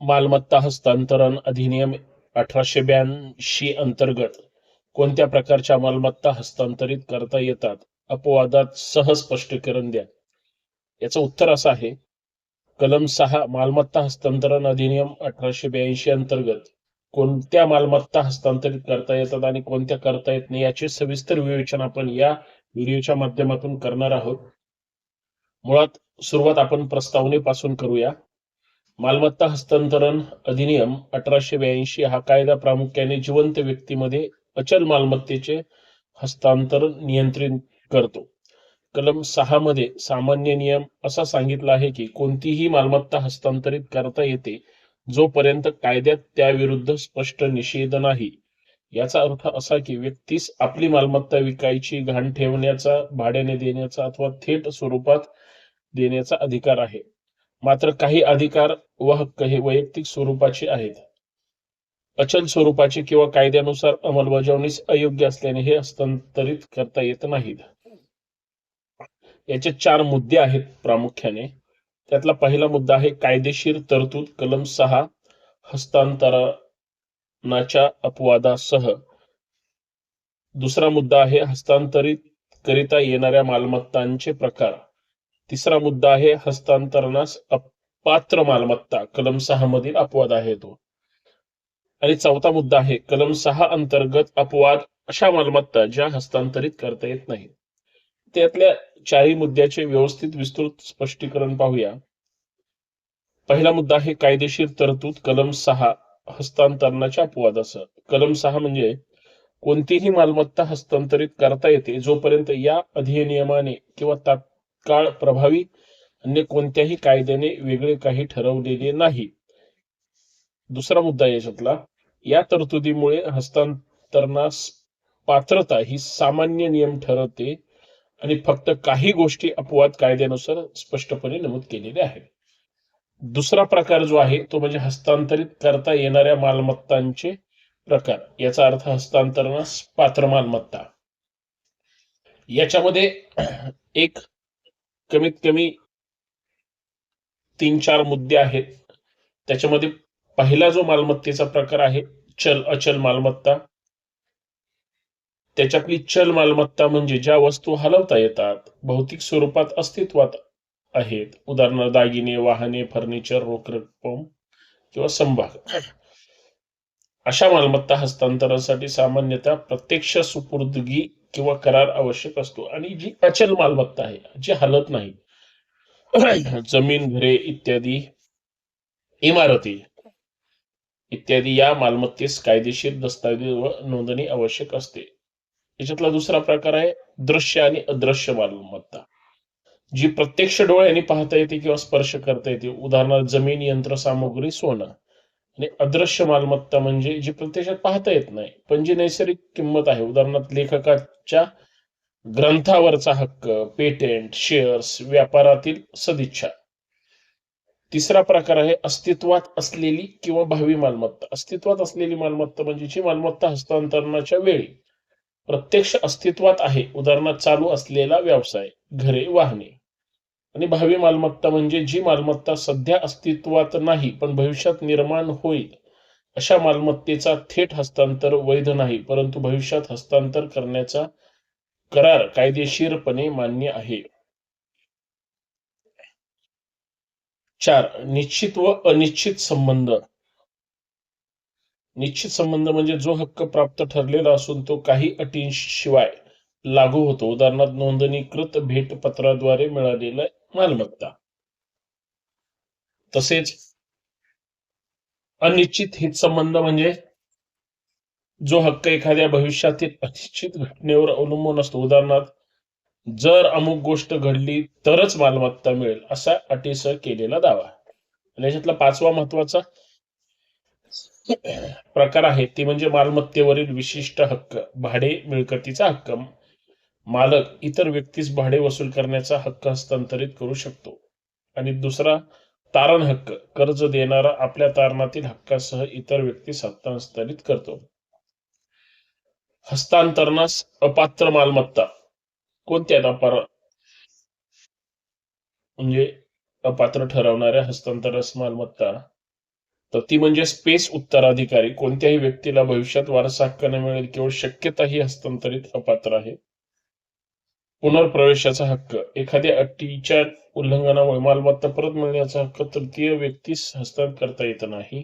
मालमत्ता हस्तांतरण अधिनियम अठराशे ब्याऐंशी अंतर्गत कोणत्या प्रकारच्या मालमत्ता हस्तांतरित करता येतात? अपवादात सह स्पष्टीकरण द्या. याचं उत्तर असं आहे कलम सहा मालमत्ता हस्तांतरण अधिनियम अठराशे ब्याऐंशी अंतर्गत कोणत्या मालमत्ता हस्तांतरित करता येतात आणि कोणत्या करता येत नाही याचे सविस्तर विवेचन आपण या व्हिडिओच्या माध्यमातून करणार आहोत. मुळात सुरुवात आपण प्रस्तावनेपासून करूया. मालमत्ता हस्तांतरण अधिनियम अठराशे ब्याऐंशी हा कायदा प्रामुख्याने जिवंत व्यक्तीमध्ये अचल मालमत्तेचे हस्तांतरण नियंत्रित करतो. कलम सहा मध्ये सामान्य नियम असा सांगितला आहे की कोणतीही मालमत्ता हस्तांतरित करता येते जोपर्यंत कायद्यात त्याविरुद्ध स्पष्ट निषेध नाही. याचा अर्थ असा की व्यक्तीस आपली मालमत्ता विकायची घाण ठेवण्याचा भाड्याने देण्याचा अथवा थेट स्वरूपात देण्याचा अधिकार आहे. मात्र काही अधिकार व हक्क हे वैयक्तिक स्वरूपाचे आहेत. अचल स्वरूपाचे किंवा कायद्यानुसार अंमलबजावणीस अयोग्य असल्याने हे हस्तांतरित करता येत नाहीत. याचे चार मुद्दे आहेत प्रामुख्याने. त्यातला पहिला मुद्दा आहे कायदेशीर तरतूद कलम सहा हस्तांतरणाच्या अपवादासह. दुसरा मुद्दा आहे हस्तांतरित करिता येणाऱ्या मालमत्तांचे प्रकार. तिसरा मुद्दा आहे हस्तांतरणास अपात्र मालमत्ता कलम सहा मधील अपवाद आहे तो. आणि चौथा मुद्दा आहे कलम सहा अंतर्गत अपवाद अशा मालमत्ता ज्या हस्तांतरित करता येत नाही. त्यातल्या चारही मुद्द्याचे व्यवस्थित विस्तृत स्पष्टीकरण पाहूया. पहिला मुद्दा आहे कायदेशीर तरतूद कलम सहा हस्तांतरणाच्या अपवादासह. कलम सहा म्हणजे कोणतीही मालमत्ता हस्तांतरित करता येते जोपर्यंत या अधिनियमाने किंवा तत्काळ प्रभावी अन्य कोणत्याही कायद्याने वेगळे काही ठरवलेले नाही. दुसरा मुद्दा याच्यातला या तरतुदीमुळे हस्तांतरणास पात्रता ही सामान्य नियम ठरवते आणि फक्त काही गोष्टी अपवाद कायद्यानुसार स्पष्टपणे नमूद केलेले आहेत. दुसरा प्रकार जो आहे तो म्हणजे हस्तांतरित करता येणाऱ्या मालमत्तांचे प्रकार. याचा अर्थ हस्तांतरणास पात्र मालमत्ता. याच्यामध्ये एक कमीत कमी तीन चार मुद्दे आहेत. त्याच्यामध्ये पहिला जो मालमत्तेचा प्रकार आहे चल अचल मालमत्ता. त्याच्यातली चल मालमत्ता म्हणजे ज्या वस्तू हलवता येतात भौतिक स्वरूपात अस्तित्वात आहेत. उदाहरणार्थ दागिने वाहने फर्निचर रोख रक्कम किंवा संभाग. अशा मालमत्ता हस्तांतरणासाठी सामान्यतः प्रत्यक्ष सुपुर्दगी किंवा करार आवश्यक असतो आणि जी अचल मालमत्ता आहे जी हलत नाही. जमीन घरे इत्यादी इमारती इत्यादी या मालमत्तेस कायदेशीर दस्तावेज व नोंदणी आवश्यक असते. याच्यातला दुसरा प्रकार आहे दृश्य आणि अदृश्य मालमत्ता. जी प्रत्यक्ष डोळ्यांनी पाहता येते किंवा स्पर्श करता येते. उदाहरणार्थ जमीन यंत्रसामुग्री सोनं. आणि अदृश्य मालमत्ता म्हणजे जी प्रत्यक्षात पाहता येत नाही पण जी नैसर्गिक किंमत आहे. उदाहरणार्थ लेखकाच्या ग्रंथावरचा हक्क पेटेंट शेअर्स व्यापारातील सदिच्छा. तिसरा प्रकार आहे अस्तित्वात असलेली किंवा भावी मालमत्ता. अस्तित्वात असलेली मालमत्ता म्हणजे जी मालमत्ता हस्तांतरणाच्या वेळी प्रत्यक्ष अस्तित्वात आहे. उदाहरणार्थ चालू असलेला व्यवसाय घरे वाहने. आणि भावी मालमत्ता म्हणजे जी मालमत्ता सध्या अस्तित्वात नाही पण भविष्यात निर्माण होईल. अशा मालमत्तेचा थेट हस्तांतर वैध नाही परंतु भविष्यात हस्तांतर करण्याचा करार कायदेशीरपणे मान्य आहे. चार निश्चित व अनिश्चित संबंध. निश्चित संबंध म्हणजे जो हक्क प्राप्त ठरलेला असून तो काही अटींशिवाय लागू होतो. उदाहरणार्थ नोंदणीकृत भेटपत्राद्वारे मिळालेला मालमत्ता. तसेच अनिश्चित हित संबंध म्हणजे जो हक्क एखाद्या भविष्यातील अनिश्चित घटनेवर अवलंबून असतो. उदाहरणार्थ जर अमुक गोष्ट घडली तरच मालमत्ता मिळेल असा अटीसह केलेला दावा. आणि याच्यातला पाचवा महत्त्वाचा प्रकार आहे ती म्हणजे मालमत्तेवरील विशिष्ट हक्क भाडे मिळकतीचा हक्क. मालक इतर व्यक्तीस भाडे वसूल करण्याचा हक्क हस्तांतरित करू शकतो. आणि दुसरा तारण हक्क कर्ज देणारा आपल्या तारणातील हक्कासह इतर व्यक्तीस हस्तांतरित करतो. हस्तांतरणास अपात्र मालमत्ता कोणत्या अपार म्हणजे अपात्र ठरवणाऱ्या हस्तांतरस मालमत्ता? तर ती म्हणजे स्पेस उत्तराधिकारी. कोणत्याही व्यक्तीला भविष्यात वारसा हक्क न मिळेल. केवळ शक्यता ही हस्तांतरित अपात्र आहे. पुनर्प्रवेशाचा हक्क. एखाद्या अटीच्या उल्लंघनामुळे मालमत्ता परत मिळण्याचा हक्क तृतीय व्यक्तीस हस्तांतरित करता येत नाही.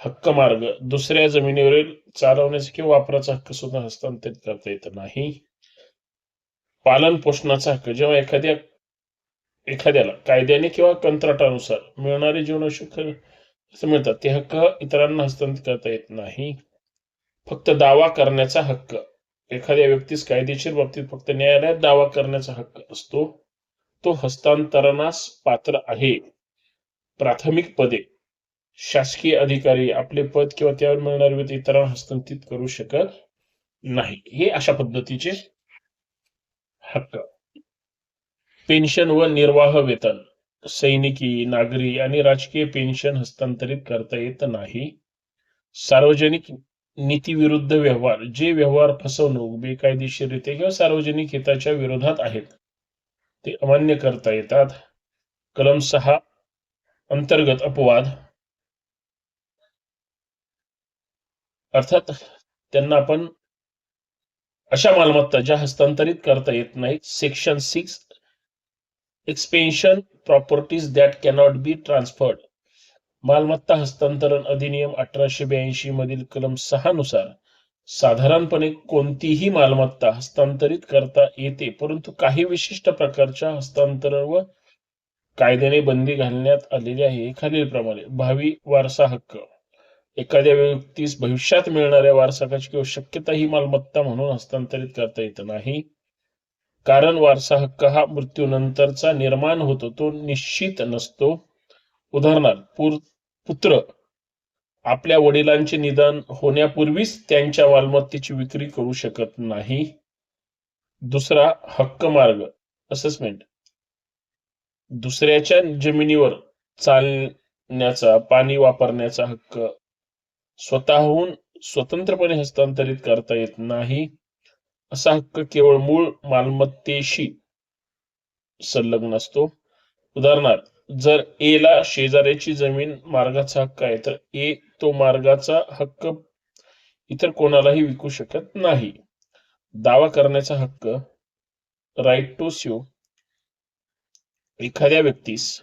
हक्क मार्ग. दुसऱ्या जमिनीवरील चालवण्याचा किंवा वापराचा हक्क सुद्धा हस्तांतरित करता येत नाही. पालन पोषणाचा हक्क. जेव्हा एखाद्या एखाद्याला कायद्याने किंवा कंत्राटानुसार मिळणारे जीवनावश्यक मिळतात ते हक्क इतरांना हस्तांतरित करता येत नाही. फक्त दावा करण्याचा हक्क. एखाद्या व्यक्तीस कायदेशीर बाबतीत फक्त न्यायालयात दावा करण्याचा हक्क असतो तो हस्तांतरणास पात्र आहे. प्राथमिक पदे. शासकीय अधिकारी आपले पद किंवा त्यावर मिळणारे वेतन इतरांना हस्तांतरित करू शकत नाही. हे अशा पद्धतीचे हक्क. पेन्शन व निर्वाह वेतन. सैनिकी नागरी आणि राजकीय पेन्शन हस्तांतरित करता येत नाही. सार्वजनिक नीतीविरुद्ध व्यवहार जे व्यवहार फसवणूक बेकायदेशीररित्या किंवा सार्वजनिक हिताच्या विरोधात आहेत ते अमान्य करता येतात. कलम सहा अंतर्गत अपवाद. अर्थात त्यांना आपण अशा मालमत्ता ज्या हस्तांतरित करता येत नाहीत section six exception properties that cannot be transferred मालमत्ता हस्तांतरण अधिनियम अठराशे ब्याऐंशी मधील कलम सहा नुसार साधारणपणे कोणतीही मालमत्ता हस्तांतरित करता येते परंतु काही विशिष्ट प्रकारच्या हस्तांतरण व कायद्याने बंदी घालण्यात आलेली आहे. खालीलप्रमाणे भावी वारसा हक्क. एखाद्या व्यक्तीस भविष्यात मिळणाऱ्या वारसाकाची किंवा शक्यता ही मालमत्ता म्हणून हस्तांतरित करता येत नाही. कारण वारसा हक्क हा मृत्यूनंतरचा निर्माण होतो तो निश्चित नसतो. उदाहरणार्थ पुर पुत्र. आपल्या वडिलांचे निदान होण्यापूर्वीच त्यांच्या मालमत्तेची विक्री करू शकत नाही. दुसरा हक्क मार्ग. असेसमेंट दुसऱ्याच्या जमिनीवर चालण्याचा पाणी वापरण्याचा हक्क. स्वतःहून स्वतंत्रपणे हस्तांतरित करता येत नाही. असा हक्क केवळ मूळ मालमत्तेशी संलग्न असतो. उदाहरणार्थ जर ए ला शेजाऱ्याची जमीन मार्गाचा हक्क आहे तर ए तो मार्गाचा हक्क इतर कोणालाही विकू शकत नाही. दावा करण्याचा हक्क राईट टू स्यू एखाद्या व्यक्तीस.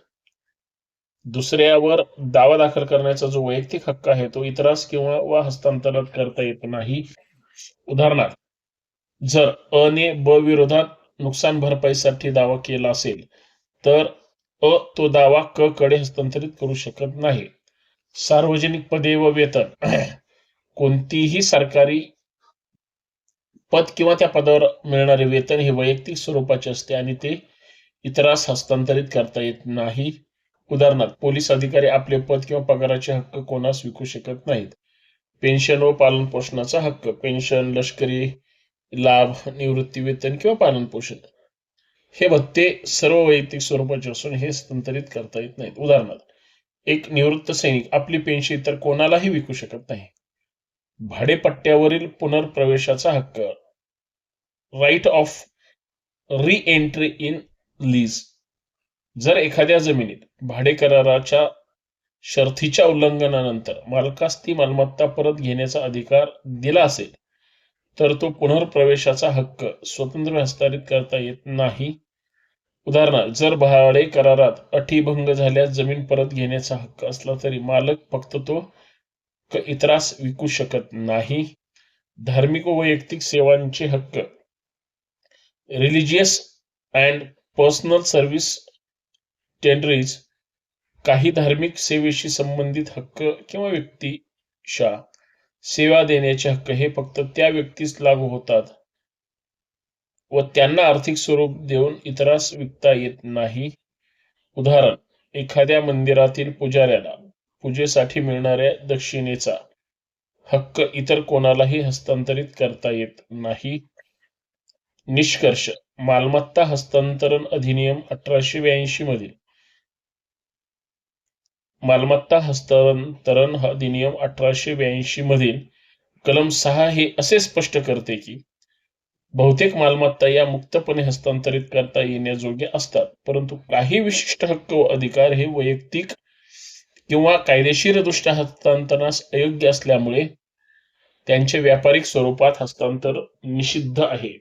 दुसऱ्यावर दावा दाखल करण्याचा जो वैयक्तिक हक्क आहे तो इतरास किंवा वा हस्तांतरण करता येत नाही. उदाहरणार्थ जर अ ने ब विरोधात नुकसान भरपाईसाठी दावा केला असेल तर अ तो दावा क कडे हस्तांतरित करू शकत नाही. सार्वजनिक पदे व वेतन. कोणतीही सरकारी पद किंवा त्या पदावर मिळणारे वेतन हे वैयक्तिक स्वरूपाचे असते आणि ते इतरास हस्तांतरित करता येत नाही. उदाहरणार्थ पोलीस अधिकारी आपले पद किंवा पगाराचे हक्क कोणास विकू शकत नाहीत. पेन्शन व पालन पोषणाचा हक्क. पेन्शन लष्करी लाभ निवृत्ती वेतन किंवा पालन पोषण हे भत्ते सर्व वैयक्तिक स्वरूपाचे असून हे हस्तांतरित करता येत नाहीत. उदाहरणार्थ एक निवृत्त सैनिक आपली पेन्शन इतर कोणालाही विकू शकत नाही. भाडेपट्ट्यावरील पुनर्प्रवेशाचा हक्क. Right of re entry in lease जर एखाद्या जमिनीत भाडे कराराच्या शर्थीच्या उल्लंघनानंतर मालकास ती मालमत्ता परत घेण्याचा अधिकार दिला असेल तर तो पुनर्प्रवेशाचा हक्क स्वतंत्र हस्तांतरित करता येत नाही. उदाहरणार्थ जर भाडे करारात अटीभंग झाल्यास जमीन परत घेण्याचा हक्क असला तरी मालक फक्त तो इतरास विकू शकत नाही. धार्मिक व वैयक्तिक सेवांचे हक्क. Religious and personal service tenures काही धार्मिक सेवेशी संबंधित हक्क किंवा व्यक्तीशा सेवा देण्याचे हक्क हे फक्त त्या व्यक्तीस लागू होतात. व त्यांना आर्थिक स्वरूप देऊन इतरास विकता येत नाही. उदाहरण एखाद्या मंदिरातील पुजाऱ्याला पूजेसाठी मिळणाऱ्या दक्षिणेचा हक्क इतर कोणालाही हस्तांतरित करता येत नाही. निष्कर्ष मालमत्ता हस्तांतरण अधिनियम अठराशे ब्याऐंशी मधील. मालमत्ता हस्तांतरण अधिनियम अठराशे ब्याऐंशी मधील कलम सहा हे असे स्पष्ट करते की बहुतेक मालमत्ता या मुक्तपणे हस्तांतरित करता येण्याजोगे असतात. परंतु काही विशिष्ट हक्क व अधिकार हे वैयक्तिक किंवा कायदेशीरदृष्ट्या हस्तांतरणास अयोग्य असल्यामुळे त्यांचे व्यापारिक स्वरूपात हस्तांतर निषिद्ध आहे.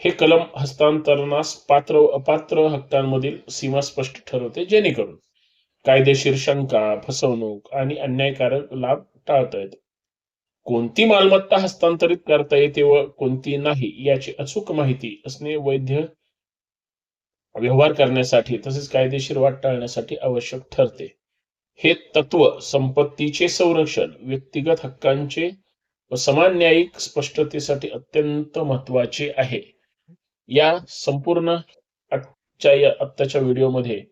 हे कलम हस्तांतरणास पात्र व अपात्र हक्कांमधील सीमा स्पष्ट ठरवते जेणेकरून कायदेशीर शंका फसवणूक आणि अन्यायकारक लाभ टाळता येतो कोणती मालमत्ता हस्तांतरित करता येते व कोणती नाही याची अचूक माहिती असणे वैध व्यवहार करण्यासाठी तसेच कायदेशीर वाट टाळण्यासाठी आवश्यक ठरते. हे तत्व संपत्तीचे संरक्षण व्यक्तिगत हक्कांचे व समान न्यायिक स्पष्टतेसाठी अत्यंत महत्त्वाचे आहे. या संपूर्ण आजच्या या आत्ताच्या व्हिडिओमध्ये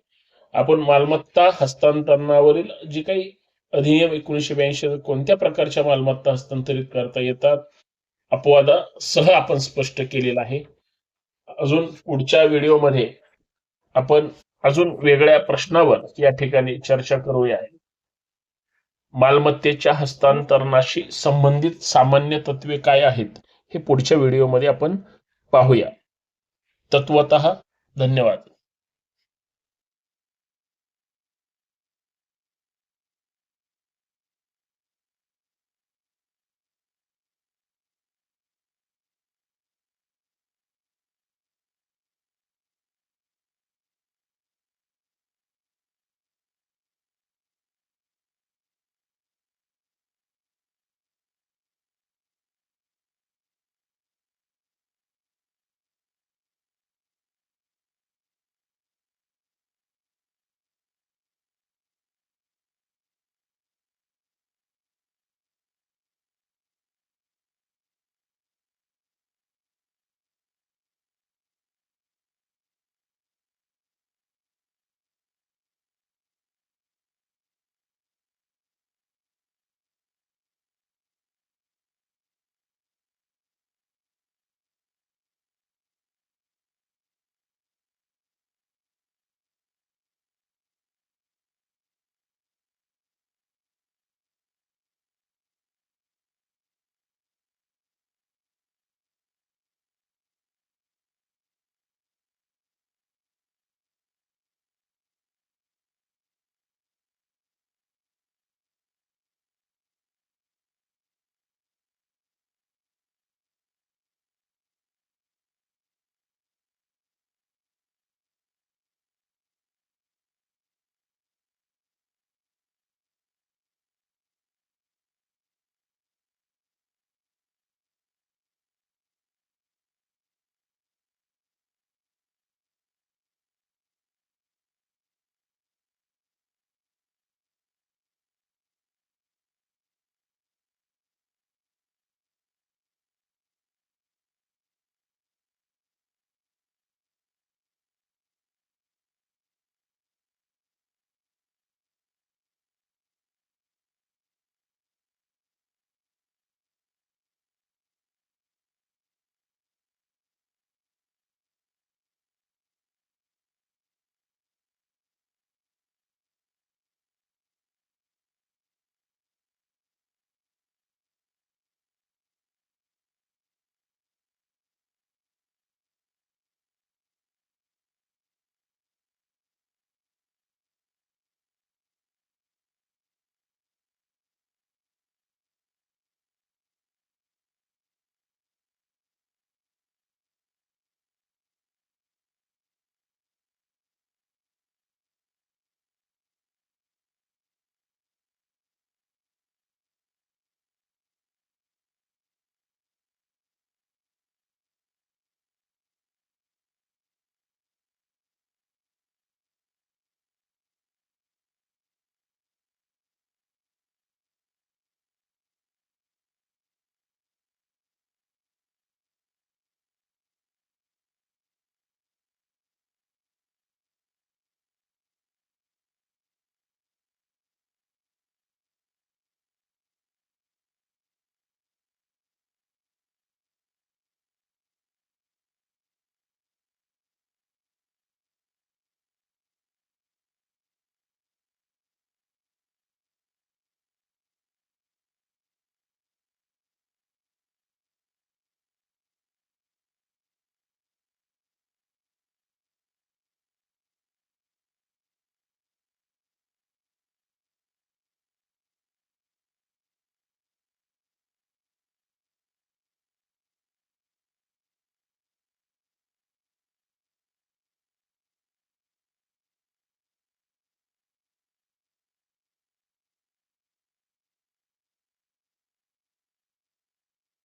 आपण मालमत्ता हस्तांतरणावरील जी काही अधिनियम एकोणीशे ब्याऐंशी कोणत्या प्रकारच्या मालमत्ता हस्तांतरित करता येतात? अपवादासह आपण स्पष्ट केलेला आहे. अजून पुढच्या व्हिडिओमध्ये आपण अजून वेगळ्या प्रश्नावर या ठिकाणी चर्चा करूया. मालमत्तेच्या हस्तांतरणाशी संबंधित सामान्य तत्वे काय आहेत? हे पुढच्या व्हिडिओमध्ये आपण पाहूया. तत्वत धन्यवाद.